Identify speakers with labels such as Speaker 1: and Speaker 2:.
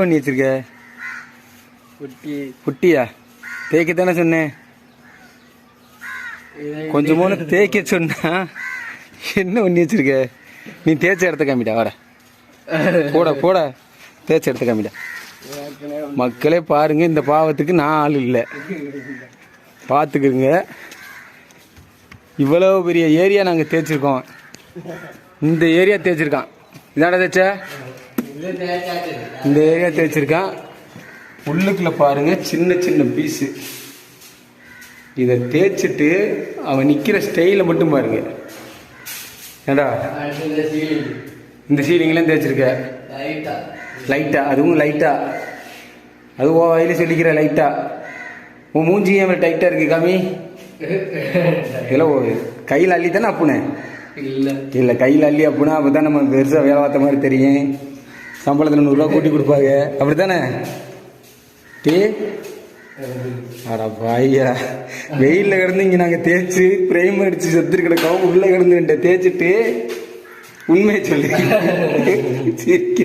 Speaker 1: பண்ணி வச்சிருக்க?
Speaker 2: குட்டி.
Speaker 1: குட்டியா? தேய்க்க தானே சொன்னேன் கொஞ்சமோனு தேய்க்க சொன்னா என்ன பண்ணி வச்சிருக்க? நீ தேய்ச்ச இடத்த காமிடா வாட. போட போட. தேய்ச்ச இடத்த காமிடா. மக்களே பாருங்க இந்த பாவத்துக்கு நான் ஆள் இல்லை. பார்த்துக்குங்க இவ்வளோ பெரிய ஏரியா நாங்கள் தேய்ச்சிருக்கோம். இந்த ஏரியா தேய்ச்சிருக்கான். இதாடா தேய்ச்ச? இந்த ஏரியா தேய்ச்சிருக்கான் உள்ளுக்குள்ள பாருங்க சின்ன சின்ன பீஸு இதை தேய்ச்சிட்டு அவன் நிற்கிற ஸ்டைலை மட்டும் பாருங்க. ஏண்டா? இந்த சீலிங்லாம் தேய்ச்சிருக்க? லைட்டா அதுவும் லைட்டா அது ஓ வயல சொல்லிக்கிற லைட்டா உன் மூஞ்சி ஏன் டைட்டா இருக்கு காமி? இதெல்லாம் கையில் அள்ளி தானே அப்புனே
Speaker 2: இல்ல.
Speaker 1: இல்லை கையில் அள்ளி அப்புனா அப்போ தான் நம்ம பெருசாக வேலை பார்த்த மாதிரி தெரியும். சம்பளத்தில் நூறுரூவா கூட்டி கொடுப்பாங்க. அப்படி தானே டே. அட பாய்யா வெயிலில் கிடந்து இங்கே நாங்கள் தேய்ச்சி பிரேம் அடித்து செத்து கிடக்கோம். உள்ளே கிடந்து ரெண்டை தேய்ச்சிட்டு உண்மையை சொல்லி சிரிக்க